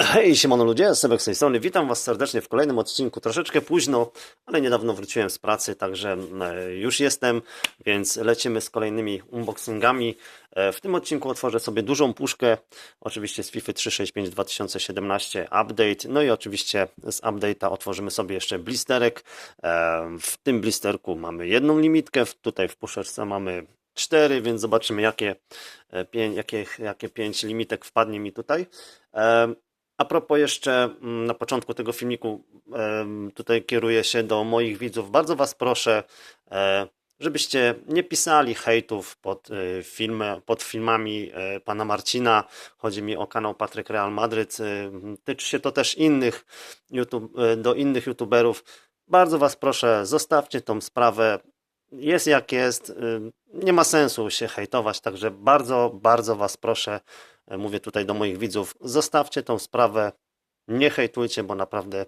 Hej, siemano ludzie, Sebek z tej strony. Witam Was serdecznie w kolejnym odcinku. Troszeczkę późno, ale niedawno wróciłem z pracy, także e, już jestem, więc lecimy z kolejnymi unboxingami. E, W tym odcinku otworzę sobie dużą puszkę, oczywiście z FIFA 365 2017 update, no i oczywiście z update'a otworzymy sobie jeszcze blisterek. E, W tym blisterku mamy jedną limitkę, tutaj w puszeczce mamy cztery, więc zobaczymy jakie, jakie, jakie limitek wpadnie mi tutaj. A propos jeszcze mm, na początku tego filmiku, tutaj kieruję się do moich widzów. Bardzo Was proszę, e, żebyście nie pisali hejtów pod, e, filmy, pod filmami e, pana Marcina. Chodzi mi o kanał Patryk Real Madryt. Tyczy się to też innych YouTube, do innych youtuberów. Bardzo Was proszę, zostawcie tą sprawę. Jest jak jest. Nie ma sensu się hejtować, także bardzo, bardzo Was proszę. E, Mówię tutaj do moich widzów, zostawcie tą sprawę, nie hejtujcie, bo naprawdę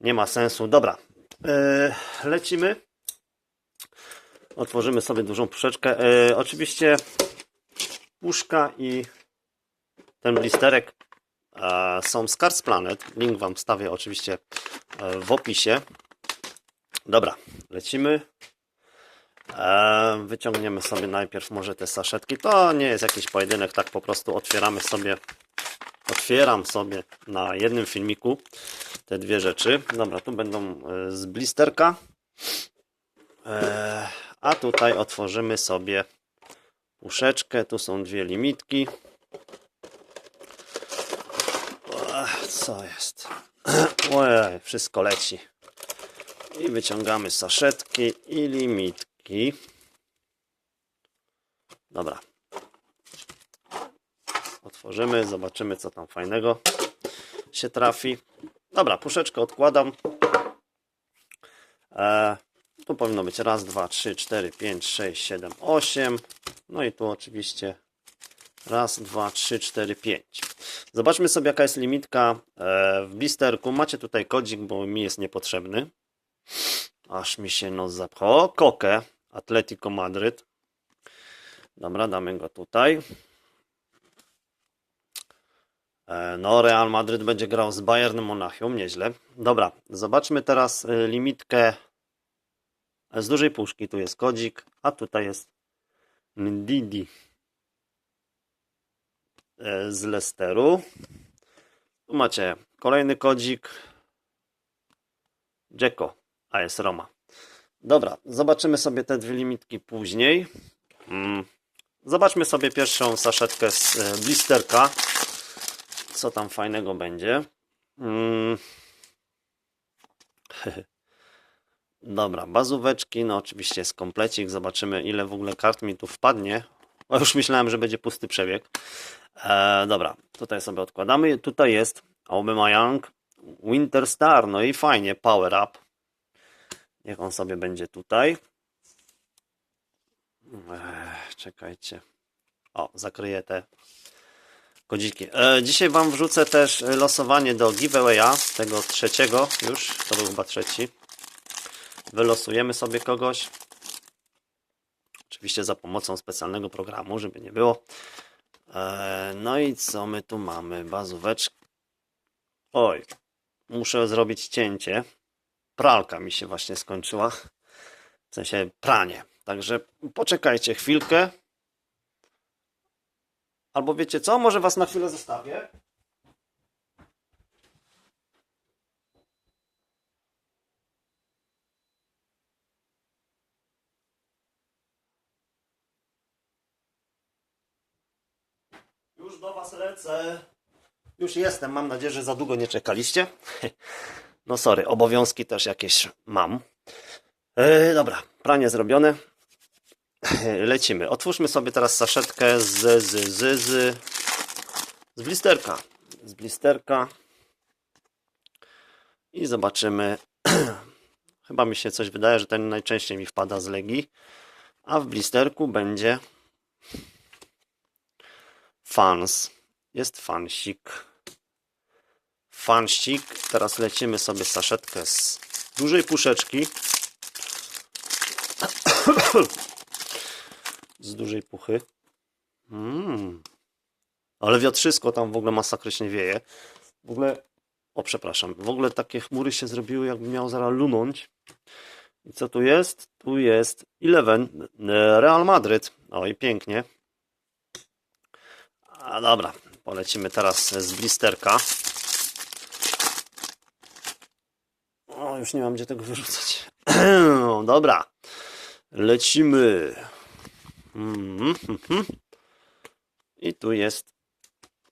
nie ma sensu. Dobra, e, lecimy. Otworzymy sobie dużą puszeczkę. E, oczywiście puszka i ten blisterek są z Cars Planet. Link Wam wstawię oczywiście w opisie. Dobra, lecimy. Wyciągniemy sobie najpierw może te saszetki. To nie jest jakiś pojedynek, tak po prostu otwieramy sobie, otwieram sobie na jednym filmiku te dwie rzeczy. Dobra, tu będą e, z blisterka. E, a tutaj otworzymy sobie puszeczkę. Tu są dwie limitki. Co jest? Ojej, wszystko leci. I wyciągamy saszetki i limitki. Dobra. Otworzymy, zobaczymy co tam fajnego się trafi. Dobra, puszeczkę odkładam. E, tu powinno być raz, dwa, trzy, cztery, pięć, sześć, siedem, osiem. No i tu oczywiście raz, dwa, trzy, cztery, pięć. Zobaczmy sobie jaka jest limitka e, w blisterku. Macie tutaj kodzik, bo mi jest niepotrzebny. Aż mi się nos zapchał. O, Kokę, Atletico Madryt. Dobra, damy go tutaj. E, No, Real Madryt będzie grał z Bayernem Monachium, nieźle. Dobra, zobaczmy teraz e, limitkę z dużej puszki. Tu jest kodzik, a tutaj jest Ndidi e, z Leicesteru. Tu macie kolejny kodzik. Dzeko, AS Roma. Dobra, zobaczymy sobie te dwie limitki później. Mm. Zobaczmy sobie pierwszą saszetkę z e, blisterka. Co tam fajnego będzie. Mm. Dobra, bazóweczki, no oczywiście jest komplecik. Zobaczymy ile w ogóle kart mi tu wpadnie. O, już myślałem, że będzie pusty przebieg. E, dobra, tutaj sobie odkładamy. Tutaj jest Aubameyang, Winter Star, no i fajnie, power up. Niech on sobie będzie tutaj. Ech, czekajcie. O, zakryję te kodziki. E, dzisiaj Wam wrzucę też losowanie do giveawaya, tego trzeciego już, to był chyba trzeci. Wylosujemy sobie kogoś. Oczywiście za pomocą specjalnego programu, żeby nie było. E, no i co my tu mamy? Bazóweczki. Oj, muszę zrobić cięcie. Pralka mi się właśnie skończyła. W sensie pranie. Także poczekajcie chwilkę. Albo wiecie co? Może was na chwilę zostawię. Już do was lecę. Już jestem. Mam nadzieję, że za długo nie czekaliście. No sorry, obowiązki też jakieś mam. E, dobra, pranie zrobione. Lecimy. Otwórzmy sobie teraz saszetkę z, z, z, z, z blisterka. Z blisterka. I zobaczymy. Chyba mi się coś wydaje, że ten najczęściej mi wpada z Legii. A w blisterku będzie fans. Jest fansik. Fansik. Teraz lecimy sobie saszetkę z dużej puszeczki. z dużej puchy. Mm. Ale wiotrzysko tam w ogóle masakrycznie wieje. W ogóle, o przepraszam, w ogóle takie chmury się zrobiły, jakby miał zaraz lunąć. I co tu jest? Tu jest Eleven, e, Real Madryt. O i pięknie. A dobra, polecimy teraz z blisterka. O, już nie mam gdzie tego wyrzucać. Dobra, lecimy. Mhm, mhm. I tu jest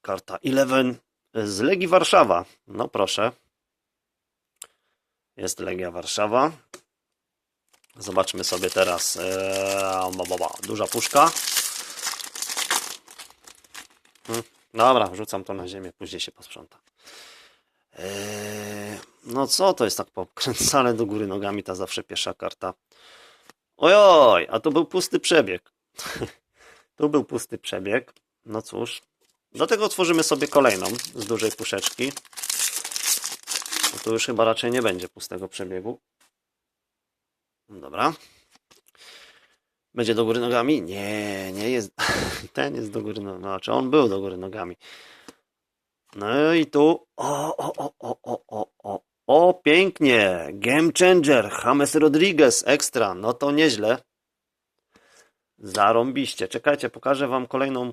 karta Eleven z Legii Warszawa. No proszę. Jest Legia Warszawa. Zobaczmy sobie teraz. Ba. Duża puszka. Hmm. Dobra, wrzucam to na ziemię, później się posprząta. Eee, no co to jest tak pokręcane do góry nogami, ta zawsze pierwsza karta. Ojoj, a to był pusty przebieg. tu był pusty przebieg. No cóż. Do tego otworzymy sobie kolejną z dużej puszeczki. No tu już chyba raczej nie będzie pustego przebiegu. Dobra. Będzie do góry nogami? Nie, nie jest. Ten jest do góry nogami. Znaczy on był do góry nogami. No i tu. O, o, o, o, o, o, o. O, pięknie. Game changer. James Rodriguez ekstra. No to nieźle. Zarąbiście. Czekajcie, pokażę wam kolejną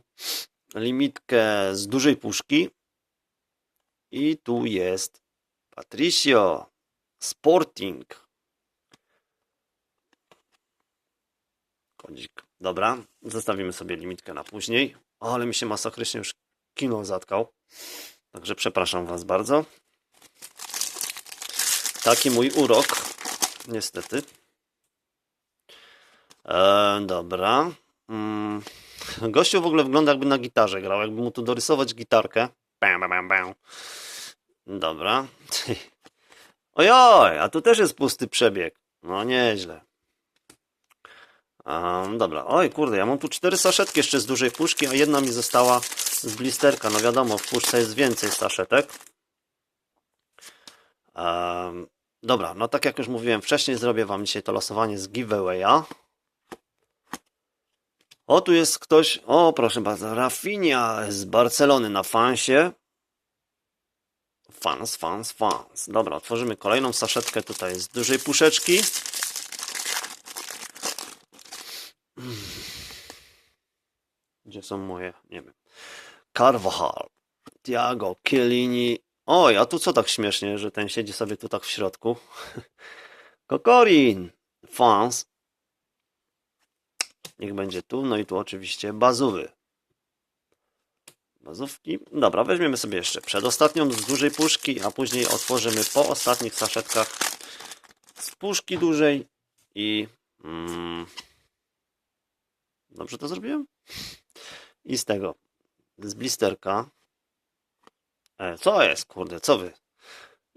limitkę z dużej puszki. I tu jest Patricio Sporting. Kodzik. Dobra, zostawimy sobie limitkę na później. O, ale mi się masakrycznie już kino zatkał. Także przepraszam Was bardzo. Taki mój urok. Niestety. E, dobra. Mm. Gościu w ogóle wygląda jakby na gitarze grał. Jakby mu tu dorysować gitarkę. Bam, bam, bam. Dobra. Ojoj, a tu też jest pusty przebieg. No nieźle. Um, dobra, oj kurde, ja mam tu cztery saszetki jeszcze z dużej puszki, a jedna mi została z blisterka. No wiadomo, w puszce jest więcej saszetek. Um, dobra, no tak jak już mówiłem wcześniej, zrobię Wam dzisiaj to losowanie z giveawaya. O, tu jest ktoś, o proszę bardzo, Rafinha z Barcelony na fansie. Fans, fans, fans. Dobra, otworzymy kolejną saszetkę tutaj z dużej puszeczki. Gdzie są moje? Nie wiem. Carvajal, Tiago, Chiellini. Oj, a tu co tak śmiesznie, że ten siedzi sobie tu tak w środku? Kokorin, Fans. Niech będzie tu. No i tu oczywiście bazówy. Bazówki. Dobra, weźmiemy sobie jeszcze przedostatnią z dużej puszki, a później otworzymy po ostatnich saszetkach z puszki dużej i... Mm, dobrze to zrobiłem? I z tego, z blisterka. E, co jest, kurde, co wy?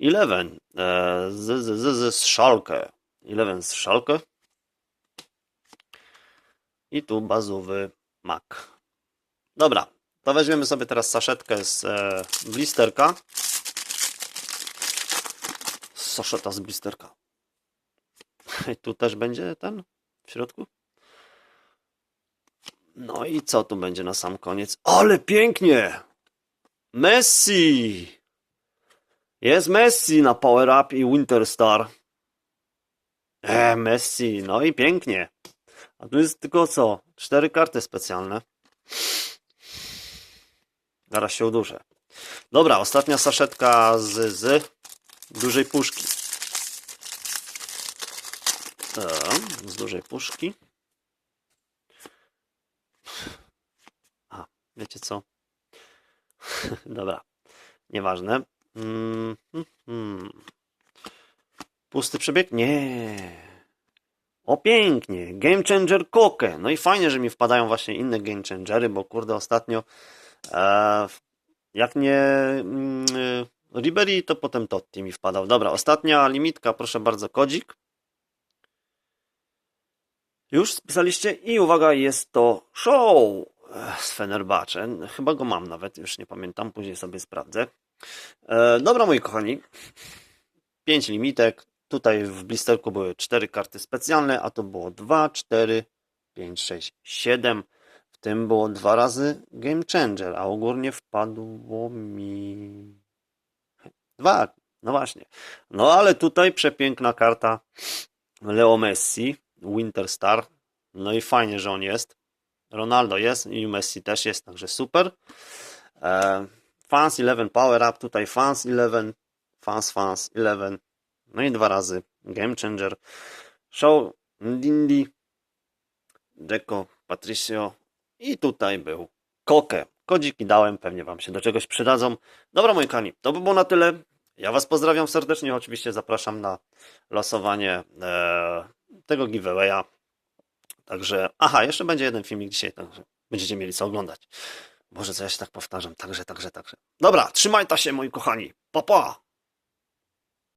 Eleven e, z, z, z, z, szalkę. Eleven z szalkę. I tu bazowy mak. Dobra, to weźmiemy sobie teraz saszetkę z e, blisterka. Saszeta z blisterka. I tu też będzie ten w środku. No i co tu będzie na sam koniec? Ale pięknie! Messi! Jest Messi na Power Up i Winter Star. E, Messi, no i pięknie. A tu jest tylko co? Cztery karty specjalne. Zaraz się uduszę. Dobra, ostatnia saszetka z, z dużej puszki. E, z dużej puszki. A, wiecie co? Dobra, nieważne. Mm, mm, mm. Pusty przebieg? Nie. O pięknie, Game Changer Koke. No i fajnie, że mi wpadają właśnie inne Game Changery, bo kurde ostatnio e, jak nie e, Ribery, to potem Totti mi wpadał. Dobra, ostatnia limitka, proszę bardzo, kodzik. Już spisaliście i uwaga, jest to show z Fenerbahce. Chyba go mam nawet, już nie pamiętam, później sobie sprawdzę. E, dobra, moi kochani, 5 limitek. Tutaj w blisterku były 4 karty specjalne, a to było 2, 4, 5, 6, 7. W tym było dwa razy Game Changer, a ogólnie wpadło mi Dwa, no właśnie. No ale tutaj przepiękna karta Leo Messi, Winter Star. No i fajnie, że on jest. Ronaldo jest i Messi też jest, także super. E, fans 11 Power Up, tutaj Fans 11, Fans Fans 11. No i dwa razy Game Changer. Show Ndindi, Deco, Patricio i tutaj był Koke. Kodziki dałem, pewnie Wam się do czegoś przydadzą. Dobra, moi kani, to by było na tyle. Ja Was pozdrawiam serdecznie. Oczywiście zapraszam na losowanie e, tego giveawaya. Także, aha, jeszcze będzie jeden filmik dzisiaj, także będziecie mieli co oglądać. Boże, co ja się tak powtarzam, także, także, także. Dobra, trzymajcie się, moi kochani. Pa, pa!